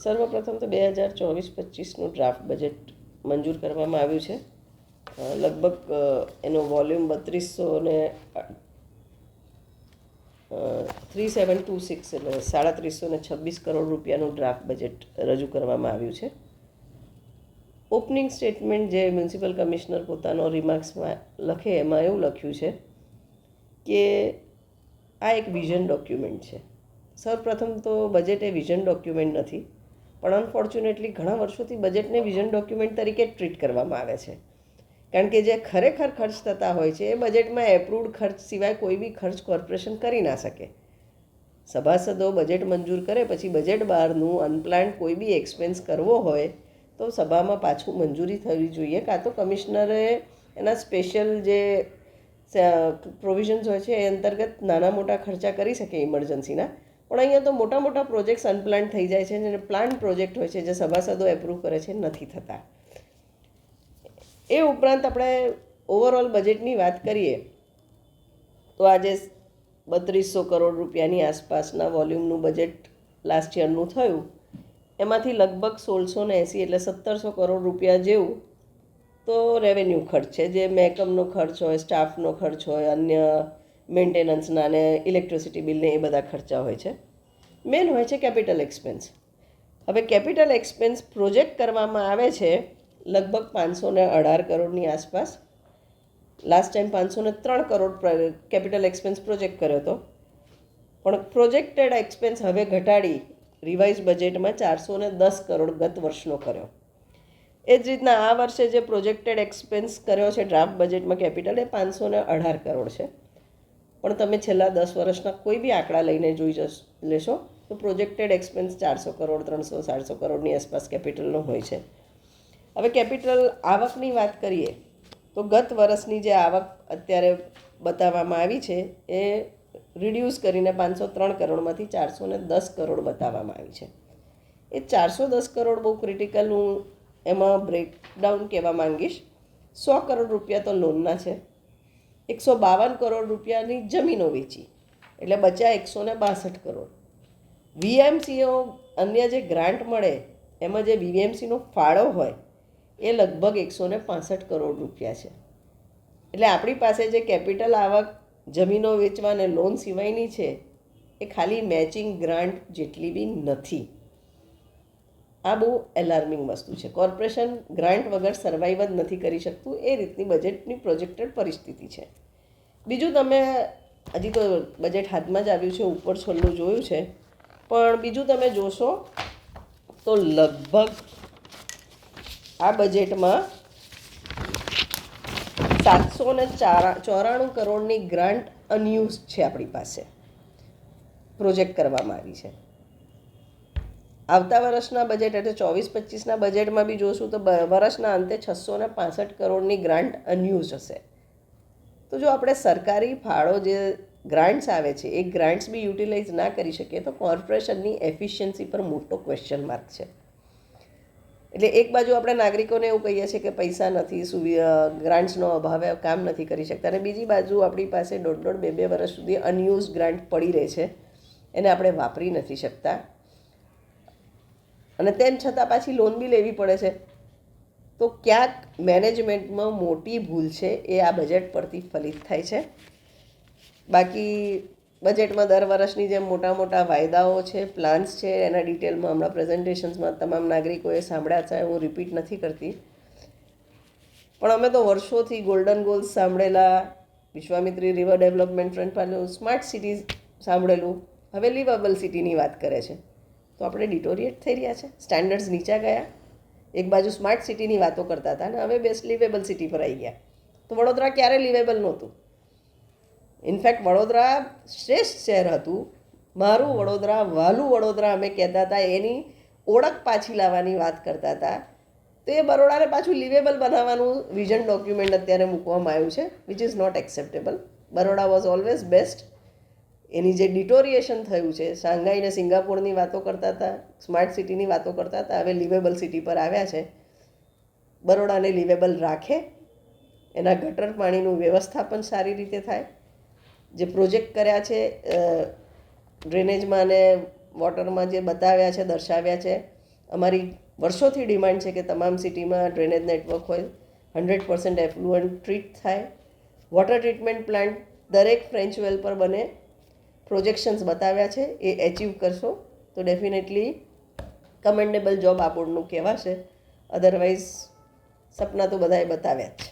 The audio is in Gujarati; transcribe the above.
સર્વપ્રથમ તો બે હજાર ચોવીસ પચીસનું ડ્રાફ્ટ બજેટ મંજૂર કરવામાં આવ્યું છે. લગભગ એનો વોલ્યુમ બત્રીસો ને થ્રી સેવન ટુ સિક્સ એટલે સાડા ત્રીસો ને છવ્વીસ કરોડ રૂપિયાનું ડ્રાફ્ટ બજેટ રજૂ કરવામાં આવ્યું છે. ઓપનિંગ સ્ટેટમેન્ટ જે મ્યુનિસિપલ કમિશનર પોતાનો રિમાર્ક્સમાં લખે એમાં એવું લખ્યું છે કે આ એક વિઝન ડોક્યુમેન્ટ છે. સૌપ્રથમ તો બજેટ એ વિઝન ડોક્યુમેન્ટ નથી. પણ અનફોર્ચ્યુનેટલી ઘણા વર્ષોથી બજેટને વિઝન ડોક્યુમેન્ટ તરીકે ટ્રીટ કરવામાં આવે છે. કારણ કે જે ખરેખર ખર્ચ થતા હોય છે, એ બજેટમાં એપ્રુવડ ખર્ચ સિવાય કોઈ બી ખર્ચ કોર્પોરેશન કરી ના શકે. સભાસદો બજેટ મંજૂર કરે, પછી બજેટ બહારનું અનપ્લાન્ડ કોઈ બી એક્સપેન્સ કરવો હોય, તો સભામાં પાછું મંજૂરી થવી જોઈએ. કાં તો કમિશનરે એના સ્પેશિયલ જે પ્રોવિઝન્સ હોય છે, એ અંતર્ગત નાના મોટા ખર્ચા કરી શકે ઇમરજન્સીના પણ અહીંયા તો મોટા મોટા પ્રોજેક્ટ્સ અનપ્લાન થઈ જાય છે અને પ્લાન પ્રોજેક્ટ હોય છે જે સભાસદો એપ્રૂવ કરે છે, નથી થતા. એ ઉપરાંત આપણે ઓવરઓલ બજેટની વાત કરીએ, તો આજે બત્રીસો કરોડ રૂપિયાની આસપાસના વોલ્યુમનું બજેટ લાસ્ટ યરનું થયું. એમાંથી લગભગ સોળસો ને એંસી એટલે સત્તરસો કરોડ રૂપિયા જેવું તો રેવન્યુ ખર્ચ છે. જે મહેકમનો ખર્ચ હોય સ્ટાફનો ખર્ચ હોય, અન્ય મેન્ટેનન્સના અને ઇલેક્ટ્રિસિટી બિલને એ બધા ખર્ચા હોય છે. મેન હોય છે કેપિટલ એક્સપેન્સ. હવે કેપિટલ એક્સપેન્સ પ્રોજેક્ટ કરવામાં આવે છે લગભગ પાંચસો ને અઢાર કરોડની આસપાસ. લાસ્ટ ટાઈમ પાંચસો ને ત્રણ કરોડ કેપિટલ એક્સપેન્સ પ્રોજેક્ટ કર્યો હતો. પણ પ્રોજેક્ટેડ એક્સપેન્સ હવે ઘટાડી રિવાઇઝ બજેટમાં ચારસો ને દસ કરોડ ગત વર્ષનો કર્યો. એ જ રીતના આ વર્ષે જે પ્રોજેક્ટેડ એક્સપેન્સ કર્યો છે, ડ્રાફ્ટ બજેટમાં કેપિટલ, એ પાંચસો ને અઢાર કરોડ છે. પણ તમે છેલ્લા દસ વર્ષના કોઈ બી આંકડા લઈને જોઈ જશ લેશો, તો પ્રોજેક્ટેડ એક્સપેન્સ ચારસો કરોડ, ત્રણસો, સાતસો કરોડની આસપાસ કેપિટલનો હોય છે. હવે કેપિટલ આવકની વાત કરીએ, તો ગત વર્ષની જે આવક અત્યારે બતાવવામાં આવી છે, એ રિડ્યુસ કરીને પાંચસો ત્રણ કરોડમાંથી ચારસો ને દસ કરોડ બતાવવામાં આવી છે. એ ચારસો દસ કરોડ બહુ ક્રિટિકલ હું એમાં બ્રેકડાઉન કહેવા માંગીશ. સો કરોડ રૂપિયા તો લોનના છે. એકસો બાવન કરોડ રૂપિયાની જમીનો વેચી. એટલે બચ્યા એકસો ને બાસઠ કરોડ. વીએમસીઓ અન્ય જે ગ્રાન્ટ મળે, એમાં જે વીએમસીનો ફાળો હોય, એ લગભગ એકસો ને પાસઠ કરોડ રૂપિયા છે. એટલે આપણી પાસે જે કેપિટલ આવક, જમીનો વેચવા અને લોન સિવાયની છે, એ ખાલી મેચિંગ ગ્રાન્ટ જેટલી બી નથી. આ બહુ એલાર્મિંગ વસ્તુ છે. કોર્પોરેશન ગ્રાન્ટ વગર સર્વાઈવ જ નથી કરી શકતું, એ રીતની બજેટની પ્રોજેક્ટેડ પરિસ્થિતિ છે. બીજું તમે, હજી તો બજેટ હાથમાં જ આવ્યું છે, ઉપર છોલ્લું જોયું છે. પણ બીજું તમે જોશો તો લગભગ આ બજેટમાં સાતસો ને ચારા, ચોરાણું કરોડની ગ્રાન્ટ અનયુઝ છે આપણી પાસે. પ્રોજેક્ટ કરવામાં આવી છે. આવતા વર્ષના બજેટ એટલે ચોવીસ પચીસના બજેટમાં બી જોશું તો વર્ષના અંતે છસો ને પાસઠ કરોડની ગ્રાન્ટ અન્યુઝ હશે. તો જો આપણે સરકારી ફાળો જે ગ્રાન્ટ્સ આવે છે, એ ગ્રાન્ટ્સ બી યુટિલાઇઝ ના કરી શકીએ તો કોર્પોરેશનની એફિશિયન્સી પર મોટો ક્વેશ્ચન માર્ક છે. એટલે એક બાજુ આપણે નાગરિકોને એવું કહીએ છીએ કે પૈસા નથી, સુવિ ગ્રાન્ટ્સનો અભાવે કામ નથી કરી શકતા અને બીજી બાજુ આપણી પાસે દોઢ દોઢ બે બે વર્ષ સુધી અનયુઝ ગ્રાન્ટ પડી રહે છે. એને આપણે વાપરી નથી શકતા. અને તેમ છતાં પાછી લોન બી લેવી પડે છે. તો ક્યાંક મેનેજમેન્ટમાં મોટી ભૂલ છે એ આ બજેટ પરથી ફલિત થાય છે. બાકી બજેટમાં દર વર્ષની જેમ મોટા મોટા વાયદાઓ છે પ્લાન્સ છે, એના ડિટેલમાં હમણાં પ્રેઝન્ટેશન્સમાં તમામ નાગરિકોએ સાંભળ્યા છે, હું રિપીટ નથી કરતી. પણ અમે તો વર્ષોથી ગોલ્ડન ગોલ્સ સાંભળેલા, વિશ્વામિત્રી રિવર ડેવલપમેન્ટ ફ્રન્ટ પાલું સ્માર્ટ સિટીઝ સાંભળેલું, હવે લિવેબલ સિટીની વાત કરે છે. તો આપણે ડિટોરિએટ થઈ રહ્યા છે. સ્ટેન્ડર્ડ્સ નીચા ગયા. એક બાજુ સ્માર્ટ સિટીની વાતો કરતા હતા અને હવે બેસ્ટ લિવેબલ સિટી પર આવી ગયા. તો વડોદરા ક્યારે લિવેબલ નહોતું? ઇનફેક્ટ વડોદરા શ્રેષ્ઠ શહેર હતું. મારું વડોદરા, વાલું વડોદરા અમે કહેતા હતા, એની ઓળખ પાછી લાવવાની વાત કરતા હતા. તો એ બરોડાને પાછું લિવેબલ બનાવવાનું વિઝન ડોક્યુમેન્ટ અત્યારે મૂકવામાં આવ્યું છે which is not acceptable Baroda was always best એની જે ડિટોરિએશન થયું છે શાંઘાઈ અને સિંગાપોરની વાતો કરતા હતા સ્માર્ટ સિટીની વાતો કરતા હતા, હવે લિવેબલ સિટી પર આવ્યા છે. બરોડાને લિવેબલ રાખે, એના ગટર પાણીનું વ્યવસ્થાપન સારી રીતે થાય. જે પ્રોજેક્ટ કર્યા છે ડ્રેનેજમાં અને વોટરમાં જે બતાવ્યા છે, દર્શાવ્યા છે, અમારી વર્ષોથી ડિમાન્ડ છે કે તમામ સિટીમાં ડ્રેનેજ નેટવર્ક હોય હંડ્રેડ પર્સન્ટ એફ્લુઅન્ટ ટ્રીટ થાય. વોટર ટ્રીટમેન્ટ પ્લાન્ટ દરેક ફ્રેન્ચ વેલ પર બને પ્રોજેક્શન્સ બતાવ્યા છે, એ એચીવ કરશો, તો ડેફિનેટલી કમેન્ડેબલ જોબ આ બોર્ડનું કહેવાશે. અધરવાઇઝ સપના તો બધાએ બતાવ્યા જ છે.